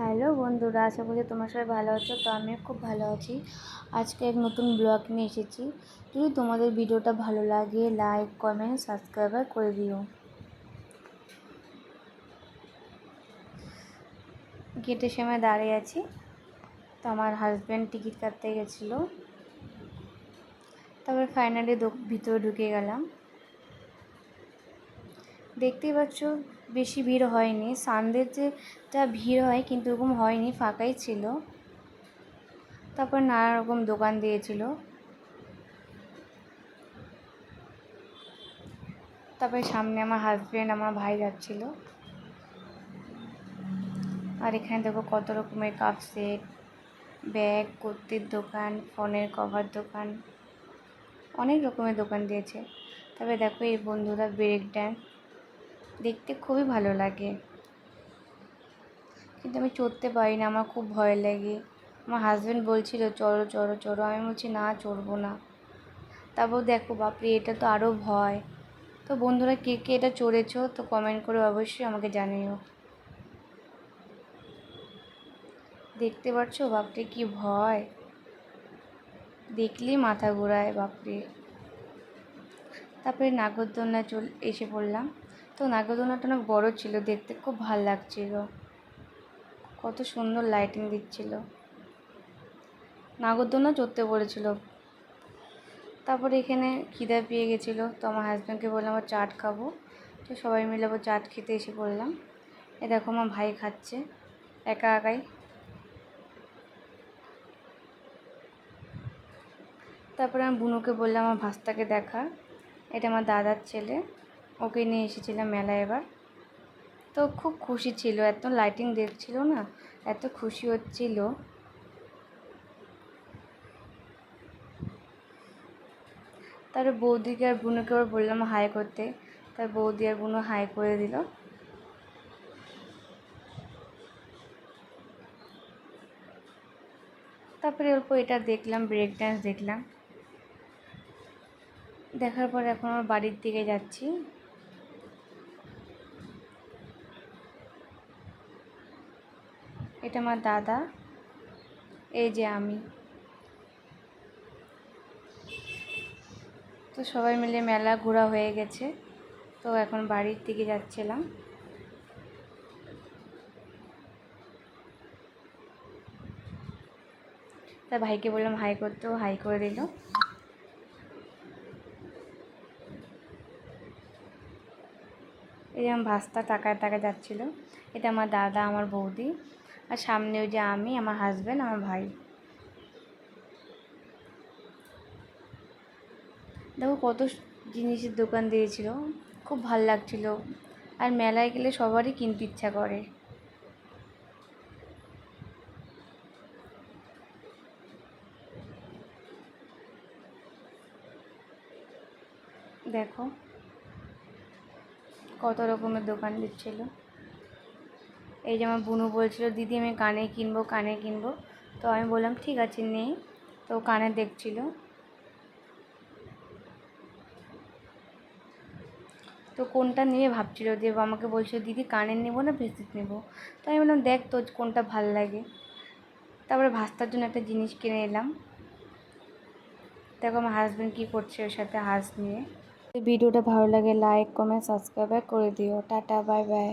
Hello বন্ধুরা, আশা করি তোমার সবাই ভালো আছো, তো আমিও খুব ভালো আছি। আজকে এক নতুন ব্লগ নিয়ে এসেছি। যদি তোমাদের ভিডিওটা ভালো লাগে লাইক কমেন্ট সাবস্ক্রাইবার করে দিও। গেটের সময় দাঁড়িয়ে আছি। তো আমার হাজব্যান্ড টিকিট কাটতে গেছিল। তারপর ফাইনালি ভিতরে ঢুকে গেলাম। দেখতেই পাচ্ছ, বেশি ভিড় হয়নি। সানডের যেটা ভিড় হয় কিন্তু ওরকম হয়নি, ফাঁকাই ছিল। তারপর নানা রকম দোকান দিয়েছিল। তারপরে সামনে আমার হাজব্যান্ড আমার ভাই যাচ্ছিল। আর এখানে দেখো কত রকমের কাপ সেট ব্যাগ কুর্তির দোকান ফোনের কভার দোকান, অনেক রকমের দোকান দিয়েছে। তবে দেখো এই বন্ধুরা ব্রেক ড্যান্স দেখতে খুবই ভালো লাগে। কিন্তু আমি চড়তে পারি না, আমার খুব ভয় লাগে। আমার হাজব্যান্ড বলছিল, চড়ো চড়ো চড়ো। আমি বলছি, না, চড়বো না। তারপর দেখো, বাপরে, এটা তো আরও ভয়। তো বন্ধুরা, কে কে এটা চড়েছো, তো কমেন্ট করে অবশ্যই আমাকে জানিও। দেখতে পাচ্ছ বাপরে, কি ভয়। দেখলেই মাথা ঘোরায়, বাপরে। তারপরে নাগরদোলনা চল, এসে পড়লাম। তো নাগরদোলনাটা অনেক বড় ছিল, দেখতে খুব ভালো লাগছিল। কত সুন্দর লাইটিং দিচ্ছিল। নাগরদোলনা চড়তে পড়েছিল তারপরে এখানে খিদা পেয়ে গেছিল, তো আমার হাজব্যান্ডকে বললাম আমার চাট খাব। তো সবাই মিলে আবার চাট খেতে এসে পড়লাম। এ দেখো আমার ভাই খাচ্ছে, একা একাই। তারপরে আমি বুনুকে বললাম, আমার ভাস্তাকে দেখা, এটা আমার দাদার ছেলে। ওকে নিয়ে এসেছিলাম মেলায় এবার। তো খুব খুশি ছিল, এত লাইটিং দেখছিল না, এত খুশি হচ্ছিল। তারপরে বৌদিকে আর বুনুকে আবার বললাম হাই করতে। তার বৌদি আর বুনু হাই করে দিল। তারপরে অল্প এটা দেখলাম ব্রেক ডান্স দেখলাম। দেখার পর এখন আমার বাড়ির দিকে যাচ্ছি। এটা আমার দাদা, এই যে আমি। তো সবাই মিলে মেলা ঘোরা হয়ে গেছে, তো এখন বাড়ির দিকে যাচ্ছিলাম। তা ভাইকে বললাম, হাই করতেও হাই করে দিল। এই যে আমার ভাস্তা টাকায় টাকা যাচ্ছিল। এটা আমার দাদা, আমার বৌদি। আর সামনে ওই যে আমি, আমার হাজব্যান্ড আমার ভাই। দেখো কত জিনিসের দোকান দিয়েছিল, খুব ভালো লাগছিল। আর মেলায় গেলে সবারই কিনতে ইচ্ছা করে। দেখো কত রকমের দোকান দিচ্ছিল। এই যে আমার বুনু বলছিল, দিদি, আমি কানে কিনবো কানে কিনবো। তো আমি বললাম, ঠিক আছে, নেই। তো কানে দেখছিল। তো কোনটা নিয়ে ভাবছিল? যে আমাকে বলছিল, দিদি, কানের নেব না ব্রেসলেট নেব? তো আমি বললাম, দেখ তোর কোনটা ভালো লাগে। তারপরে ভাস্তার জন্য একটা জিনিস কিনে এলাম। দেখো আমার হাজব্যান্ড কী করছে ওর সাথে হাঁস নিয়ে। ভিডিওটা ভালো লাগে লাইক কমেন্ট সাবস্ক্রাইব করে দিও। Tata bye bye